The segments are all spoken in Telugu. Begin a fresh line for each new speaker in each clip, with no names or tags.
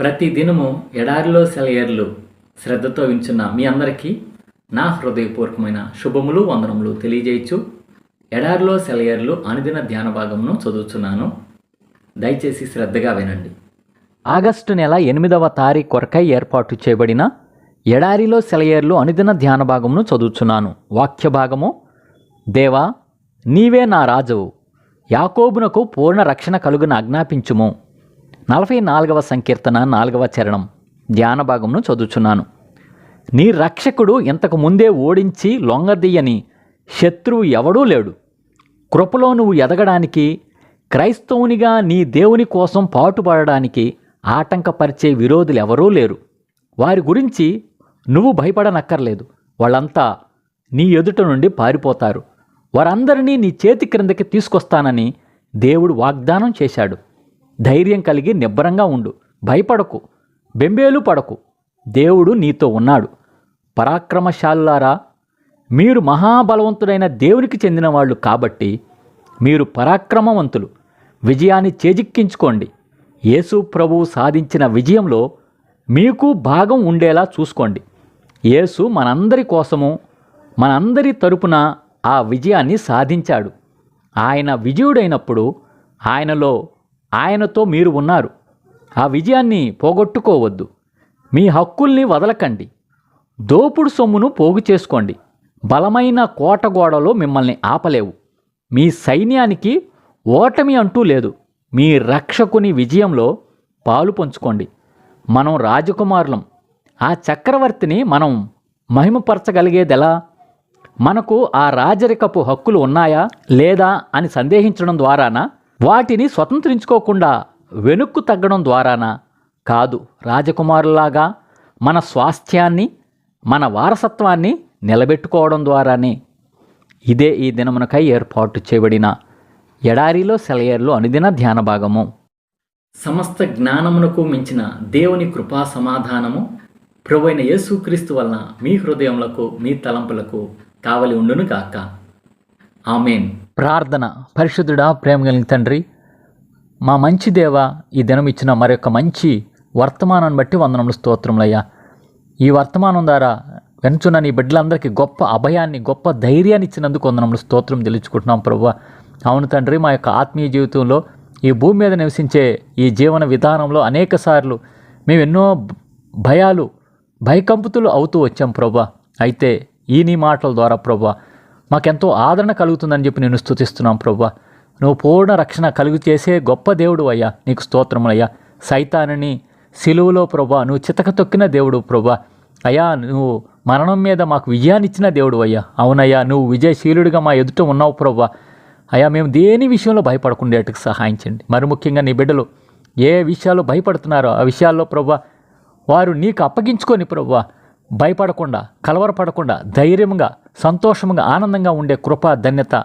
ప్రతి దినము ఎడారిలో సెలయేర్లు శ్రద్ధతో వించున్న మీ అందరికీ నా హృదయపూర్వకమైన శుభములు వందనములు తెలియజేయచ్చు. ఎడారిలో సెలయేర్లు అనుదిన ధ్యాన భాగమును చదువుతున్నాను దయచేసి శ్రద్ధగా వినండి. ఆగస్టు నెల ఎనిమిదవ తారీఖు కొరకై ఏర్పాటు చేయబడిన ఎడారిలో సెలయర్లు అనుదిన ధ్యాన భాగమును చదువుచున్నాను. వాక్య భాగము దేవా నీవే నా రాజువు. యాకోబునకు పూర్ణ రక్షణ కలుగున ఆజ్ఞాపించుము. నలభై నాలుగవ సంకీర్తన నాలుగవ చరణం ధ్యాన భాగంను చదువుచున్నాను. నీ రక్షకుడు ఇంతకు ముందే ఓడించి లొంగదీయని శత్రువు ఎవడూ లేడు. కృపలో నువ్వు ఎదగడానికి క్రైస్తవునిగా నీ దేవుని కోసం పాటుపడడానికి ఆటంకపరిచే విరోధులు ఎవరూ లేరు. వారి గురించి నువ్వు భయపడనక్కర్లేదు. వాళ్ళంతా నీ ఎదుట నుండి పారిపోతారు. వారందరినీ నీ చేతి క్రిందకి తీసుకొస్తానని దేవుడు వాగ్దానం చేశాడు. ధైర్యం కలిగి నిబ్బరంగా ఉండు. భయపడకు. బెంబేలు పడకు. దేవుడు నీతో ఉన్నాడు. పరాక్రమశాలులారా మీరు మహాబలవంతుడైన దేవునికి చెందిన వాళ్ళు కాబట్టి మీరు పరాక్రమవంతులు. విజయాన్ని చేజిక్కించుకోండి. యేసు ప్రభువు సాధించిన విజయంలో మీకు భాగం ఉండేలా చూసుకోండి. యేసు మనందరి కోసము మనందరి తరపున ఆ విజయాన్ని సాధించాడు. ఆయన విజయుడైనప్పుడు ఆయనలో ఆయనతో మీరు ఉన్నారు. ఆ విజయాన్ని పోగొట్టుకోవద్దు. మీ హక్కుల్ని వదలకండి. దోపుడు సొమ్మును పోగు చేసుకోండి. బలమైన కోట గోడలో మిమ్మల్ని ఆపలేవు. మీ సైన్యానికి ఓటమి అంటూ లేదు. మీ రక్షకుని విజయంలో పాలు పంచుకోండి. మనం రాజకుమారులం. ఆ చక్రవర్తిని మనం మహిమపరచగలిగేదెలా? మనకు ఆ రాజరికపు హక్కులు ఉన్నాయా లేదా అని సందేహించడం ద్వారానా? వాటిని స్వతంత్రించుకోకుండా వెనుక్కు తగ్గడం ద్వారానా కాదు రాజకుమారులాగా మన స్వాస్థ్యాన్ని మన వారసత్వాన్ని నిలబెట్టుకోవడం ద్వారానే. ఇదే ఈ దినమునకై ఏర్పాటు చేయబడిన ఎడారిలో సెలయేర్లు అనుదిన ధ్యాన భాగము. సమస్త జ్ఞానమునకు మించిన దేవుని కృపా సమాధానము ప్రభువైన యేసుక్రీస్తు వలన మీ హృదయములకు మీ తలంపులకు కావలి ఉండును గాక ఆమెన్. ప్రార్థన. పరిశుద్ధుడా ప్రేమ కలిగిన తండ్రి మా మంచి దేవ ఈ దినం ఇచ్చిన మరొక మంచి వర్తమానాన్ని బట్టి వందనములు స్తోత్రములయ్యా ఈ వర్తమానం ద్వారా వెనుచున్న నీ బిడ్డలందరికీ గొప్ప అభయాన్ని గొప్ప ధైర్యాన్ని ఇచ్చినందుకు వందనములు స్తోత్రం తెలుసుకుంటున్నాం ప్రభు అవును తండ్రి మా యొక్క ఆత్మీయ జీవితంలో ఈ భూమి మీద నివసించే ఈ జీవన విధానంలో అనేక సార్లు మేము ఎన్నో భయాలు భయకంపుతులు అవుతూ వచ్చాం ప్రభా అయితే ఈ నీ మాటల ద్వారా ప్రభా మాకెంతో ఆదరణ కలుగుతుందని చెప్పి నేను స్థుతిస్తున్నాం ప్రభా. నువ్వు పూర్ణ రక్షణ కలుగు చేసే గొప్ప దేవుడు అయ్యా. నీకు స్తోత్రములయ్యా సైతానని సిలువలో ప్రభా నువ్వు చితక తొక్కిన దేవుడు ప్రభా. అయ్యా నువ్వు మరణం మీద మాకు విజయాన్ని ఇచ్చిన దేవుడు అయ్యా. అవునయ్యా నువ్వు విజయశీలుడిగా మా ఎదుట ఉన్నావు ప్రభా. అయ్యా మేము దేని విషయంలో భయపడకుండేటకు సహాయించండి. మరి ముఖ్యంగా నీ బిడ్డలు ఏ విషయాల్లో భయపడుతున్నారో ఆ విషయాల్లో ప్రభా వారు నీకు అప్పగించుకొని ప్రభా భయపడకుండా కలవరపడకుండా ధైర్యంగా సంతోషంగా ఆనందంగా ఉండే కృప ధన్యత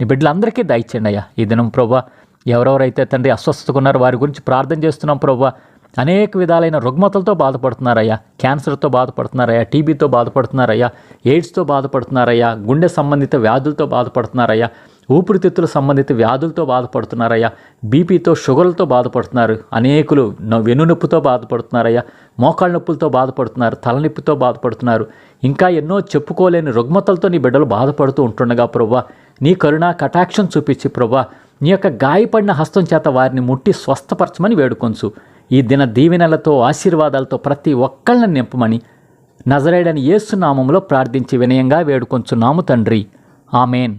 నీ బిడ్డలందరికీ దయచేయండి అయ్యా ఈ దినం ప్రభా ఎవరెవరైతే తండ్రి అస్వస్థతగా ఉన్నారో వారి గురించి ప్రార్థన చేస్తున్నాం ప్రభా అనేక విధాలైన రుగ్మతలతో బాధపడుతున్నారయ్యా క్యాన్సర్తో బాధపడుతున్నారయ్యా టీబీతో బాధపడుతున్నారయ్యా ఎయిడ్స్తో బాధపడుతున్నారయ్యా గుండె సంబంధిత వ్యాధులతో బాధపడుతున్నారయ్యా ఊపిరితిత్తుల సంబంధిత వ్యాధులతో బాధపడుతున్నారయ్యా. బీపీతో షుగర్లతో బాధపడుతున్నారు. అనేకులు న- వెన్నునొప్పితో బాధపడుతున్నారయ్యా. మోకాళ్ళ నొప్పులతో బాధపడుతున్నారు. తలనొప్పితో బాధపడుతున్నారు. ఇంకా ఎన్నో చెప్పుకోలేని రుగ్మతలతో నీ బిడ్డలు బాధపడుతూ ఉంటుండగా ప్రభా నీ కరుణా కటాక్షం చూపించి ప్రభా నీ యొక్క గాయపడిన హస్తం చేత వారిని ముట్టి స్వస్థపరచమని వేడుకొంచు. ఈ దిన దీవెనలతో ఆశీర్వాదాలతో ప్రతి ఒక్కళ్ళని నింపమని నజరేడని ఏసునామంలో ప్రార్థించి వినయంగా వేడుకొంచున్నాము తండ్రి. ఆమెన్.